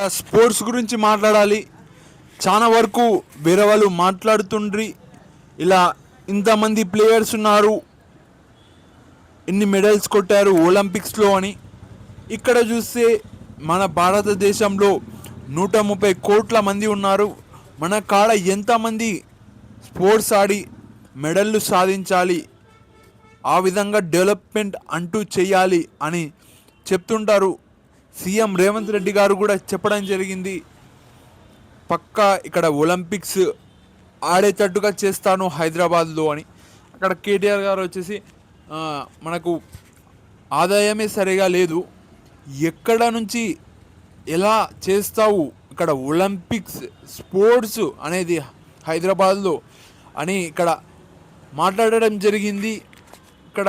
Sports గురించి మాట్లాడాలి. చాలా వరకు వేరే వాళ్ళు మాట్లాడుతుండ్రి. ఇలా ఇంతమంది ప్లేయర్స్ ఉన్నారు. ఇన్ని మెడల్స్ కొట్టారు ఒలింపిక్స్లో అని. ఇక్కడ చూస్తే మన భారతదేశంలో నూట ముప్పై కోట్ల మంది ఉన్నారు. మన కాడ ఎంతమంది స్పోర్ట్స్ ఆడి మెడళ్ళు సాధించాలి. ఆ విధంగా డెవలప్మెంట్ అంటూ చేయాలి అని చెప్తుంటారు. సీఎం రేవంత్ రెడ్డి గారు కూడా చెప్పడం జరిగింది. పక్కా ఇక్కడ ఒలింపిక్స్ ఆడేటట్టుగా చేస్తాను హైదరాబాద్లో అని. అక్కడ కేటీఆర్ గారు వచ్చేసి మనకు ఆదాయమే సరిగా లేదు. ఎక్కడ నుంచి ఎలా చేస్తావు ఇక్కడ ఒలింపిక్స్ స్పోర్ట్స్ అనేది హైదరాబాద్లో అని ఇక్కడ మాట్లాడడం జరిగింది. ఇక్కడ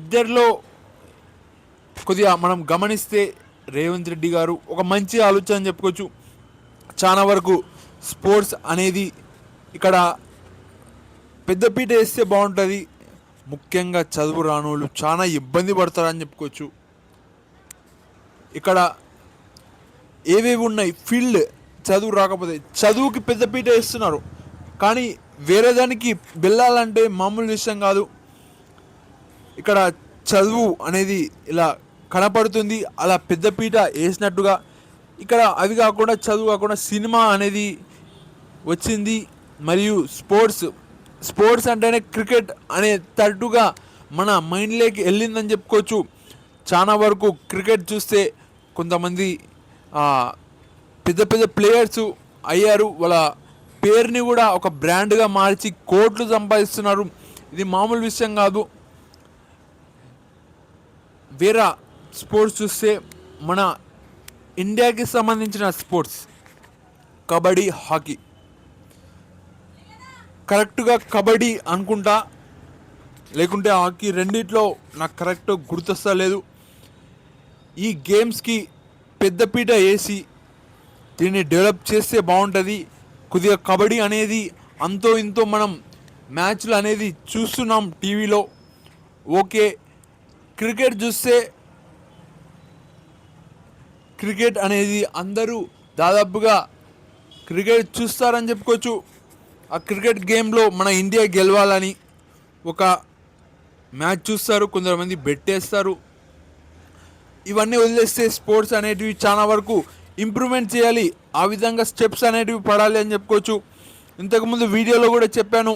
ఇద్దరిలో కొద్దిగా మనం గమనిస్తే రేవంత్ రెడ్డి గారు ఒక మంచి ఆలోచన చెప్పుకోవచ్చు. చాలా వరకు స్పోర్ట్స్ అనేది ఇక్కడ పెద్దపీట వేస్తే బాగుంటుంది. ముఖ్యంగా చదువు రానోళ్ళు చాలా ఇబ్బంది పడతారని చెప్పుకోవచ్చు. ఇక్కడ ఏవేవి ఉన్నాయి? ఫీల్డ్ చదువు రాకపోతే చదువుకి పెద్దపీట వేస్తున్నారు. కానీ వేరే దానికి వెళ్ళాలంటే మామూలు విషయం కాదు. ఇక్కడ చదువు అనేది ఇలా కనపడుతుంది. అలా పెద్దపీట వేసినట్టుగా ఇక్కడ అవి కాకుండా చదువు కాకుండా సినిమా అనేది వచ్చింది. మరియు స్పోర్ట్స్ స్పోర్ట్స్ అంటేనే క్రికెట్ అనే తట్టుగా మన మైండ్లోకి వెళ్ళిందని చెప్పుకోవచ్చు. చాలా వరకు క్రికెట్ చూస్తే కొంతమంది పెద్ద పెద్ద ప్లేయర్స్ అయ్యారు. వాళ్ళ పేరుని కూడా ఒక బ్రాండ్గా మార్చి కోట్లు సంపాదిస్తున్నారు. ఇది మామూలు విషయం కాదు. వేరే స్పోర్ట్స్ చూస్తే మన ఇండియాకి సంబంధించిన స్పోర్ట్స్. కబడ్డీ హాకీ. కరెక్ట్గా కబడ్డీ అనుకుంటా. లేకుంటే హాకీ రెండిట్లో నాకు కరెక్ట్ గుర్తొస్తా లేదు ఈ గేమ్స్కి పెద్దపీట వేసి దీన్ని డెవలప్ చేస్తే బాగుంటుంది. కొద్దిగా కబడ్డీ అనేది అంతో ఇంతో మనం మ్యాచ్లు అనేది చూస్తున్నాం టీవీలో. ఓకే క్రికెట్ చూస్తే క్రికెట్ అనేది అందరూ దాదాపుగా క్రికెట్ చూస్తారని చెప్పుకోవచ్చు. ఆ క్రికెట్ గేమ్లో మన ఇండియా గెలవాలని ఒక మ్యాచ్ చూస్తారు కొంతమంది బెట్టేస్తారు. ఇవన్నీ వదిలేస్తే స్పోర్ట్స్ అనేటివి చాలా వరకు ఇంప్రూవ్మెంట్ చేయాలి ఆ విధంగా స్టెప్స్ అనేటివి పడాలి అని చెప్పుకోవచ్చు. ఇంతకుముందు వీడియోలో కూడా చెప్పాను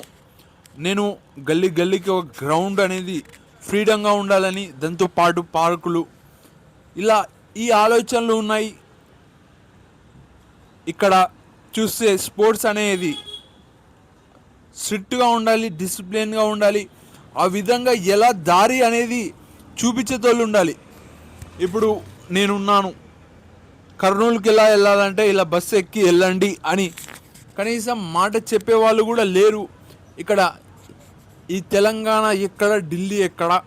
నేను గల్లీ గల్లీకి ఒక గ్రౌండ్ అనేది ఫ్రీడంగా ఉండాలని దాంతో పాటు పార్కులు. ఇలా ఈ ఆలోచనలు ఉన్నాయి. ఇక్కడ చూస్తే స్పోర్ట్స్ అనేది స్ట్రిక్ట్గా ఉండాలి డిసిప్లిన్గా ఉండాలి. ఆ విధంగా ఎలా దారి అనేది చూపించేతోళ్ళు ఉండాలి. ఇప్పుడు నేనున్నాను. కర్నూలుకి ఎలా వెళ్ళాలంటే ఇలా బస్సు ఎక్కి వెళ్ళండి అని కనీసం మాట చెప్పేవాళ్ళు కూడా లేరు. ఇక్కడ ఈ తెలంగాణ ఎక్కడ ఢిల్లీ ఎక్కడ?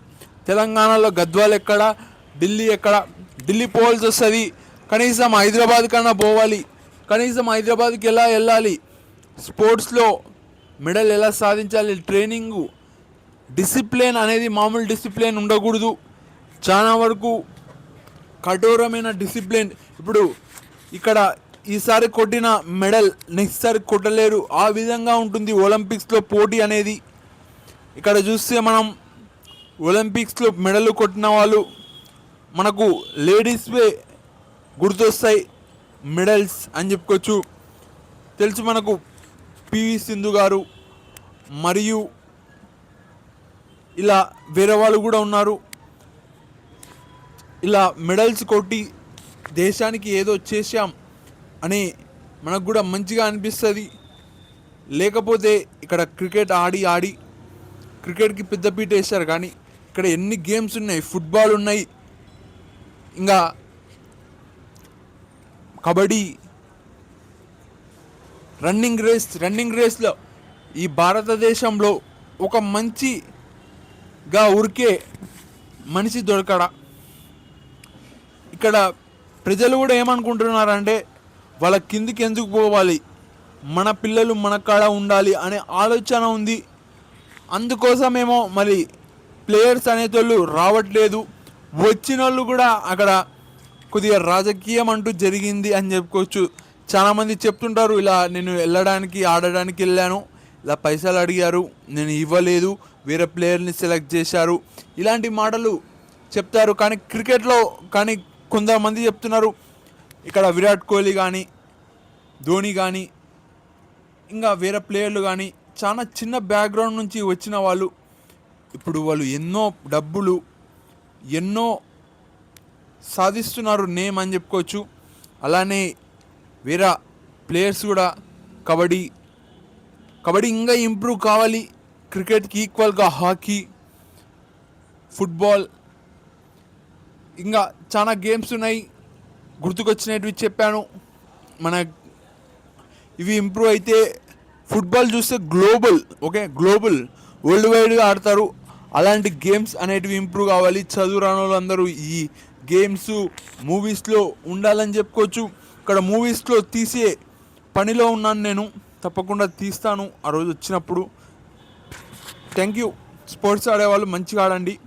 తెలంగాణలో గద్వాలు ఎక్కడ ఢిల్లీ ఎక్కడ? ఢిల్లీ పోవాల్సి వస్తుంది. కనీసం హైదరాబాద్ కన్నా పోవాలి. కనీసం హైదరాబాద్కి ఎలా వెళ్ళాలి? స్పోర్ట్స్లో మెడల్ ఎలా సాధించాలి? ట్రైనింగు డిసిప్లిన్ అనేది మామూలు డిసిప్లిన్ ఉండకూడదు. చాలా వరకు కఠోరమైన డిసిప్లిన్. ఇప్పుడు ఇక్కడ ఈసారి కొట్టిన మెడల్ నెక్స్ట్ సారి కొట్టలేరు. ఆ విధంగా ఉంటుంది ఒలింపిక్స్లో పోటీ అనేది. ఇక్కడ చూస్తే మనం ఒలింపిక్స్లో మెడల్ కొట్టిన వాళ్ళు మనకు లేడీస్వే గుర్తొస్తాయి మెడల్స్ అని చెప్పుకోవచ్చు. తెలుసు మనకు పివి సింధు గారు మరియు ఇలా వేరే వాళ్ళు కూడా ఉన్నారు. ఇలా మెడల్స్ కొట్టి దేశానికి ఏదో చేశాం అని మనకు కూడా మంచిగా అనిపిస్తుంది. లేకపోతే ఇక్కడ క్రికెట్ ఆడి ఆడి క్రికెట్కి పెద్దపీట వేశారు కానీ ఇక్కడ ఎన్ని గేమ్స్ ఉన్నాయి ఫుట్బాల్ ఉన్నాయి ఇంకా కబడ్డీ రన్నింగ్ రేస్ రన్నింగ్ రేస్లో ఈ భారతదేశంలో ఒక మంచిగా ఉరికే మనిషి దొరకడా. ఇక్కడ ప్రజలు కూడా ఏమనుకుంటున్నారంటే వాళ్ళ కిందికి ఎందుకు పోవాలి? మన పిల్లలు మన కాడ ఉండాలి అనే ఆలోచన ఉంది. అందుకోసమేమో మరి ప్లేయర్స్ అనేటోళ్ళు రావట్లేదు. వచ్చిన వాళ్ళు కూడా అక్కడ కొద్దిగా రాజకీయం అంటూ జరిగింది అని చెప్పుకోవచ్చు. చాలామంది చెప్తుంటారు ఇలా నేను వెళ్ళడానికి ఆడడానికి వెళ్ళాను. ఇలా పైసలు అడిగారు నేను ఇవ్వలేదు. వేరే ప్లేయర్ని సెలెక్ట్ చేశారు. ఇలాంటి మాటలు చెప్తారు. కానీ క్రికెట్లో కానీ కొంతమంది చెప్తున్నారు ఇక్కడ విరాట్ కోహ్లీ కానీ ధోని కానీ ఇంకా వేరే ప్లేయర్లు కానీ చాలా చిన్న బ్యాక్గ్రౌండ్ నుంచి వచ్చిన వాళ్ళు ఇప్పుడు వాళ్ళు ఎన్నో డబ్బులు ఎన్నో సాధిస్తున్నారు నేమ్ అని చెప్పుకోవచ్చు. అలానే వేరే ప్లేయర్స్ కూడా కబడ్డీ కబడ్డీ ఇంకా ఇంప్రూవ్ కావాలి. క్రికెట్కి ఈక్వల్గా హాకీ ఫుట్బాల్ ఇంకా చాలా గేమ్స్ ఉన్నాయి. గుర్తుకొచ్చినవి చెప్పాను. మన ఇవి ఇంప్రూవ్ అయితే ఫుట్బాల్ చూస్తే గ్లోబల్ ఓకే? గ్లోబల్ వరల్డ్ వైడ్గా ఆడతారు. అలాంటి గేమ్స్ అనేటివి ఇంప్రూవ్ కావాలి. చదువు రాని వాళ్ళందరూ ఈ గేమ్స్ మూవీస్లో ఉండాలని చెప్పుకోవచ్చు. ఇక్కడ మూవీస్లో తీసే పనిలో ఉన్నాను నేను. తప్పకుండా తీస్తాను. ఆ రోజు వచ్చినప్పుడు. Thank you. స్పోర్ట్స్ ఆడేవాళ్ళు మంచిగా ఆడండి.